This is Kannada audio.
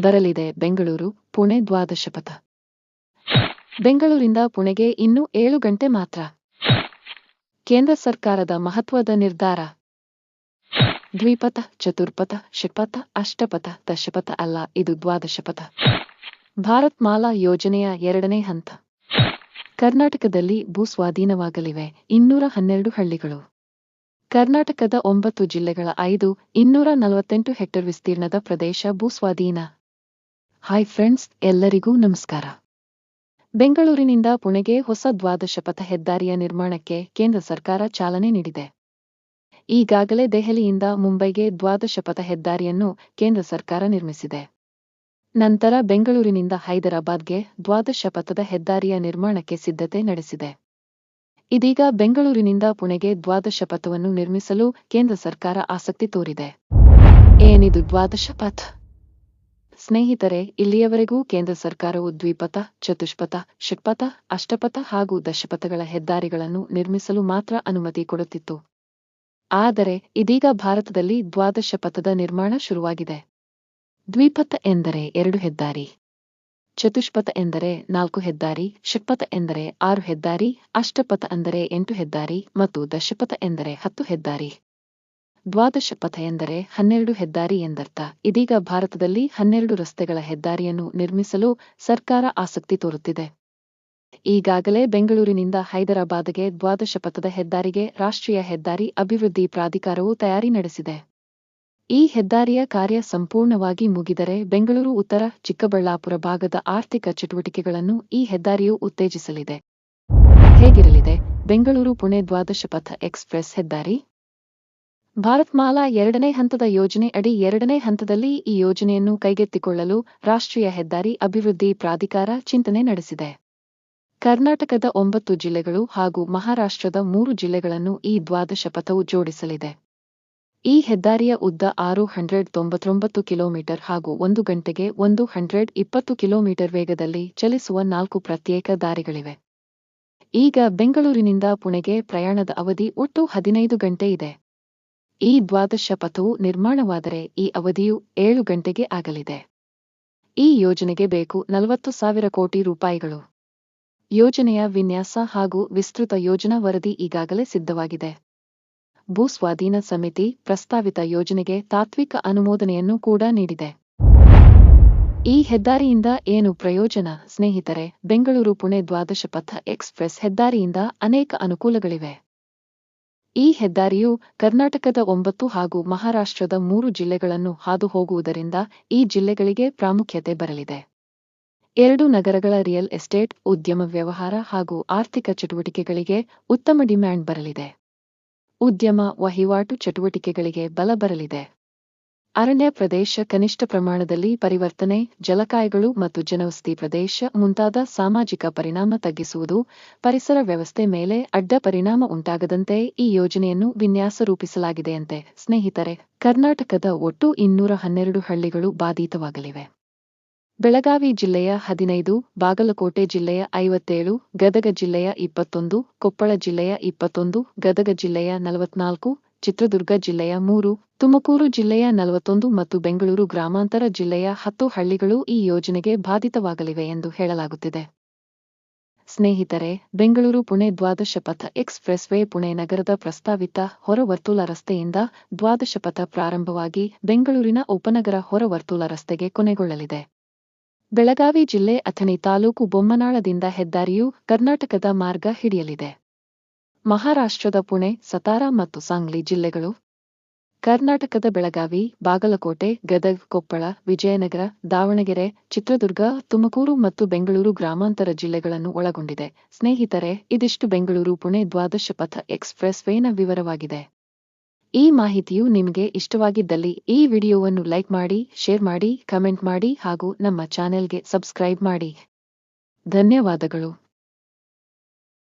ಬರಲಿದೆ. ಬೆಂಗಳೂರು, ಪುಣೆ ದ್ವಾದಶ ಪಥ ಬೆಂಗಳೂರಿಂದ ಪುಣೆಗೆ ಇನ್ನು ಏಳು ಗಂಟೆ ಮಾತ್ರ. ಕೇಂದ್ರ ಸರ್ಕಾರದ ಮಹತ್ವದ ನಿರ್ಧಾರ. ದ್ವಿಪಥ, ಚತುರ್ಪಥ, ಷಟ್ಪಥ, ಅಷ್ಟಪಥ, ದಶಪಥ ಅಲ್ಲ, ಇದು ದ್ವಾದಶ ಪಥ ಭಾರತ್ ಮಾಲಾ ಯೋಜನೆಯ ಎರಡನೇ ಹಂತ. ಕರ್ನಾಟಕದಲ್ಲಿ ಭೂಸ್ವಾಧೀನವಾಗಲಿವೆ ಇನ್ನೂರ ಹನ್ನೆರಡು ಹಳ್ಳಿಗಳು. ಕರ್ನಾಟಕದ ಒಂಬತ್ತು ಜಿಲ್ಲೆಗಳ ಐದು, ಇನ್ನೂರ ನಲವತ್ತೆಂಟು ಹೆಕ್ಟೇರ್ ವಿಸ್ತೀರ್ಣದ ಪ್ರದೇಶ ಭೂಸ್ವಾಧೀನ ಹಾಯ್ ಫ್ರೆಂಡ್ಸ್ ಎಲ್ಲರಿಗೂ ನಮಸ್ಕಾರ. ಬೆಂಗಳೂರಿನಿಂದ ಪುಣೆಗೆ ಹೊಸ ದ್ವಾದಶ ಪಥ ಹೆದ್ದಾರಿಯ ನಿರ್ಮಾಣಕ್ಕೆ ಕೇಂದ್ರ ಸರ್ಕಾರ ಚಾಲನೆ ನೀಡಿದೆ. ಈಗಾಗಲೇ ದೆಹಲಿಯಿಂದ ಮುಂಬೈಗೆ ದ್ವಾದಶ ಪಥ ಹೆದ್ದಾರಿಯನ್ನು ಕೇಂದ್ರ ಸರ್ಕಾರ ನಿರ್ಮಿಸಿದೆ. ನಂತರ ಬೆಂಗಳೂರಿನಿಂದ ಹೈದರಾಬಾದ್ಗೆ ದ್ವಾದಶ ಪಥದ ಹೆದ್ದಾರಿಯ ನಿರ್ಮಾಣಕ್ಕೆ ಸಿದ್ಧತೆ ನಡೆಸಿದೆ. ಇದೀಗ ಬೆಂಗಳೂರಿನಿಂದ ಪುಣೆಗೆ ದ್ವಾದಶ ಪಥವನ್ನು ನಿರ್ಮಿಸಲು ಕೇಂದ್ರ ಸರ್ಕಾರ ಆಸಕ್ತಿ ತೋರಿದೆ. ಏನಿದು ದ್ವಾದಶ ಪಥ ಸ್ನೇಹಿತರೆ, ಇಲ್ಲಿಯವರೆಗೂ ಕೇಂದ್ರ ಸರ್ಕಾರವು ದ್ವಿಪಥ, ಚತುಷ್ಪಥ, ಷಟ್ಪಥ, ಅಷ್ಟಪಥ ಹಾಗೂ ದಶಪಥಗಳ ಹೆದ್ದಾರಿಗಳನ್ನು ನಿರ್ಮಿಸಲು ಮಾತ್ರ ಅನುಮತಿ ಕೊಡುತ್ತಿತ್ತು. ಆದರೆ, ಇದೀಗ ಭಾರತದಲ್ಲಿ ದ್ವಾದಶ ಪಥದ ನಿರ್ಮಾಣ ಶುರುವಾಗಿದೆ. ದ್ವಿಪಥ ಎಂದರೆ ಎರಡು ಹೆದ್ದಾರಿ, ಚತುಷ್ಪಥ ಎಂದರೆ ನಾಲ್ಕು ಹೆದ್ದಾರಿ, ಷಟ್ಪಥ ಎಂದರೆ ಆರು ಹೆದ್ದಾರಿ, ಅಷ್ಟಪಥ ಅಂದರೆ ಎಂಟು ಹೆದ್ದಾರಿ ಮತ್ತು ದಶಪಥ ಎಂದರೆ ಹತ್ತು ಹೆದ್ದಾರಿ. ದ್ವಾದಶ ಪಥ ಎಂದರೆ ಹನ್ನೆರಡು ಹೆದ್ದಾರಿ ಎಂದರ್ಥ. ಇದೀಗ ಭಾರತದಲ್ಲಿ ಹನ್ನೆರಡು ರಸ್ತೆಗಳ ಹೆದ್ದಾರಿಯನ್ನು ನಿರ್ಮಿಸಲು ಸರ್ಕಾರ ಆಸಕ್ತಿ ತೋರುತ್ತಿದೆ. ಈಗಾಗಲೇ ಬೆಂಗಳೂರಿನಿಂದ ಹೈದರಾಬಾದ್ಗೆ ದ್ವಾದಶ ಪಥದ ಹೆದ್ದಾರಿಗೆ ರಾಷ್ಟ್ರೀಯ ಹೆದ್ದಾರಿ ಅಭಿವೃದ್ಧಿ ಪ್ರಾಧಿಕಾರವು ತಯಾರಿ ನಡೆಸಿದೆ. ಈ ಹೆದ್ದಾರಿಯ ಕಾರ್ಯ ಸಂಪೂರ್ಣವಾಗಿ ಮುಗಿದರೆ ಬೆಂಗಳೂರು, ಉತ್ತರ, ಚಿಕ್ಕಬಳ್ಳಾಪುರ ಭಾಗದ ಆರ್ಥಿಕ ಚಟುವಟಿಕೆಗಳನ್ನು ಈ ಹೆದ್ದಾರಿಯು ಉತ್ತೇಜಿಸಲಿದೆ. ಹೇಗಿರಲಿದೆ? ಬೆಂಗಳೂರು ಪುಣೆ ದ್ವಾದಶ ಪಥ ಎಕ್ಸ್ಪ್ರೆಸ್ ಹೆದ್ದಾರಿ ಭಾರತ್ ಮಾಲಾ ಎರಡನೇ ಹಂತದ ಯೋಜನೆ ಅಡಿ ಎರಡನೇ ಹಂತದಲ್ಲಿ ಈ ಯೋಜನೆಯನ್ನು ಕೈಗೆತ್ತಿಕೊಳ್ಳಲು ರಾಷ್ಟ್ರೀಯ ಹೆದ್ದಾರಿ ಅಭಿವೃದ್ಧಿ ಪ್ರಾಧಿಕಾರ ಚಿಂತನೆ ನಡೆಸಿದೆ. ಕರ್ನಾಟಕದ ಒಂಬತ್ತು ಜಿಲ್ಲೆಗಳು ಹಾಗೂ ಮಹಾರಾಷ್ಟ್ರದ ಮೂರು ಜಿಲ್ಲೆಗಳನ್ನು ಈ ದ್ವಾದಶ ಪಥವು ಜೋಡಿಸಲಿದೆ. ಈ ಹೆದ್ದಾರಿಯ ಉದ್ದ ಆರು ಹಂಡ್ರೆಡ್ ತೊಂಬತ್ತೊಂಬತ್ತು ಕಿಲೋಮೀಟರ್ ಹಾಗೂ ಒಂದು ಗಂಟೆಗೆ ಒಂದು ಹಂಡ್ರೆಡ್ ಇಪ್ಪತ್ತು ಕಿಲೋಮೀಟರ್ ವೇಗದಲ್ಲಿ ಚಲಿಸುವ ನಾಲ್ಕು ಪ್ರತ್ಯೇಕ ದಾರಿಗಳಿವೆ. ಈಗ ಬೆಂಗಳೂರಿನಿಂದ ಪುಣೆಗೆ ಪ್ರಯಾಣದ ಅವಧಿ ಒಟ್ಟು ಹದಿನೈದು ಗಂಟೆ ಇದೆ. ಈ ದ್ವಾದಶ ಪಥವು ನಿರ್ಮಾಣವಾದರೆ ಈ ಅವಧಿಯು ಏಳು ಗಂಟೆಗೆ ಆಗಲಿದೆ. ಈ ಯೋಜನೆಗೆ ಬೇಕು ನಲವತ್ತು ಸಾವಿರ ಕೋಟಿ ರೂಪಾಯಿಗಳು. ಯೋಜನೆಯ ವಿನ್ಯಾಸ ಹಾಗೂ ವಿಸ್ತೃತ ಯೋಜನಾ ವರದಿ ಈಗಾಗಲೇ ಸಿದ್ಧವಾಗಿದೆ. ಭೂಸ್ವಾಧೀನ ಸಮಿತಿ ಪ್ರಸ್ತಾವಿತ ಯೋಜನೆಗೆ ತಾತ್ವಿಕ ಅನುಮೋದನೆಯನ್ನು ಕೂಡ ನೀಡಿದೆ. ಈ ಹೆದ್ದಾರಿಯಿಂದ ಏನು ಪ್ರಯೋಜನ? ಸ್ನೇಹಿತರೆ, ಬೆಂಗಳೂರು ಪುಣೆ ದ್ವಾದಶ ಪಥ ಎಕ್ಸ್ಪ್ರೆಸ್ ಹೆದ್ದಾರಿಯಿಂದ ಅನೇಕ ಅನುಕೂಲಗಳಿವೆ. ಈ ಹೆದ್ದಾರಿಯು ಕರ್ನಾಟಕದ ಒಂಬತ್ತು ಹಾಗೂ ಮಹಾರಾಷ್ಟ್ರದ ಮೂರು ಜಿಲ್ಲೆಗಳನ್ನು ಹಾದು ಹೋಗುವುದರಿಂದ ಈ ಜಿಲ್ಲೆಗಳಿಗೆ ಪ್ರಾಮುಖ್ಯತೆ ಬರಲಿದೆ. ಎರಡು ನಗರಗಳ ರಿಯಲ್ ಎಸ್ಟೇಟ್, ಉದ್ಯಮ ವ್ಯವಹಾರ ಹಾಗೂ ಆರ್ಥಿಕ ಚಟುವಟಿಕೆಗಳಿಗೆ ಉತ್ತಮ ಡಿಮ್ಯಾಂಡ್ ಬರಲಿದೆ. ಉದ್ಯಮ ವಹಿವಾಟು ಚಟುವಟಿಕೆಗಳಿಗೆ ಬಲ ಬರಲಿದೆ. ಅರಣ್ಯ ಪ್ರದೇಶ ಕನಿಷ್ಠ ಪ್ರಮಾಣದಲ್ಲಿ ಪರಿವರ್ತನೆ, ಜಲಕಾಯಗಳು ಮತ್ತು ಜನವಸತಿ ಪ್ರದೇಶ ಮುಂತಾದ ಸಾಮಾಜಿಕ ಪರಿಣಾಮ ತಗ್ಗಿಸುವುದು, ಪರಿಸರ ವ್ಯವಸ್ಥೆ ಮೇಲೆ ಅಡ್ಡ ಪರಿಣಾಮ ಉಂಟಾಗದಂತೆ ಈ ಯೋಜನೆಯನ್ನು ವಿನ್ಯಾಸ ರೂಪಿಸಲಾಗಿದೆಯಂತೆ. ಸ್ನೇಹಿತರೆ, ಕರ್ನಾಟಕದ ಒಟ್ಟು ಇನ್ನೂರ ಹನ್ನೆರಡು ಹಳ್ಳಿಗಳು ಬಾಧಿತವಾಗಲಿವೆ. ಬೆಳಗಾವಿ ಜಿಲ್ಲೆಯ ಹದಿನೈದು, ಬಾಗಲಕೋಟೆ ಜಿಲ್ಲೆಯ ಐವತ್ತೇಳು, ಗದಗ ಜಿಲ್ಲೆಯ ಇಪ್ಪತ್ತೊಂದು, ಕೊಪ್ಪಳ ಜಿಲ್ಲೆಯ ಇಪ್ಪತ್ತೊಂದು, ಗದಗ ಜಿಲ್ಲೆಯ ನಲವತ್ನಾಲ್ಕು ಚಿತ್ರದುರ್ಗ ಜಿಲ್ಲೆಯ ಮೂರು, ತುಮಕೂರು ಜಿಲ್ಲೆಯ ನಲವತ್ತೊಂದು ಮತ್ತು ಬೆಂಗಳೂರು ಗ್ರಾಮಾಂತರ ಜಿಲ್ಲೆಯ ಹತ್ತು ಹಳ್ಳಿಗಳು ಈ ಯೋಜನೆಗೆ ಬಾಧಿತವಾಗಲಿವೆ ಎಂದು ಹೇಳಲಾಗುತ್ತಿದೆ. ಸ್ನೇಹಿತರೆ, ಬೆಂಗಳೂರು ಪುಣೆ ದ್ವಾದಶ ಪಥ ಎಕ್ಸ್ಪ್ರೆಸ್ ವೇ ಪುಣೆ ನಗರದ ಪ್ರಸ್ತಾವಿತ ಹೊರವರ್ತುಲ ರಸ್ತೆಯಿಂದ ದ್ವಾದಶ ಪಥ ಪ್ರಾರಂಭವಾಗಿ ಬೆಂಗಳೂರಿನ ಉಪನಗರ ಹೊರವರ್ತುಲ ರಸ್ತೆಗೆ ಕೊನೆಗೊಳ್ಳಲಿದೆ. ಬೆಳಗಾವಿ ಜಿಲ್ಲೆ ಅಥಣಿ ತಾಲೂಕು ಬೊಮ್ಮನಾಳದಿಂದ ಹೆದ್ದಾರಿಯು ಕರ್ನಾಟಕದ ಮಾರ್ಗ ಹಿಡಿಯಲಿದೆ. ಮಹಾರಾಷ್ಟ್ರದ ಪುಣೆ, ಸತಾರಾ ಮತ್ತು ಸಾಂಗ್ಲಿ ಜಿಲ್ಲೆಗಳು. ಕರ್ನಾಟಕದ ಬೆಳಗಾವಿ, ಬಾಗಲಕೋಟೆ, ಗದಗ್, ಕೊಪ್ಪಳ, ವಿಜಯನಗರ, ದಾವಣಗೆರೆ, ಚಿತ್ರದುರ್ಗ, ತುಮಕೂರು ಮತ್ತು ಬೆಂಗಳೂರು ಗ್ರಾಮಾಂತರ ಜಿಲ್ಲೆಗಳನ್ನು ಒಳಗೊಂಡಿದೆ. ಸ್ನೇಹಿತರೆ, ಇದಿಷ್ಟು ಬೆಂಗಳೂರು ಪುಣೆ ದ್ವಾದಶ ಪಥ ಎಕ್ಸ್ಪ್ರೆಸ್ ವೇನ ವಿವರವಾಗಿದೆ. ಈ ಮಾಹಿತಿಯು ನಿಮಗೆ ಇಷ್ಟವಾಗಿದ್ದಲ್ಲಿ ಈ ವಿಡಿಯೋವನ್ನು ಲೈಕ್ ಮಾಡಿ, ಶೇರ್ ಮಾಡಿ, ಕಮೆಂಟ್ ಮಾಡಿ ಹಾಗೂ ನಮ್ಮ ಚಾನೆಲ್ಗೆ ಸಬ್ಸ್ಕ್ರೈಬ್ ಮಾಡಿ. ಧನ್ಯವಾದಗಳು.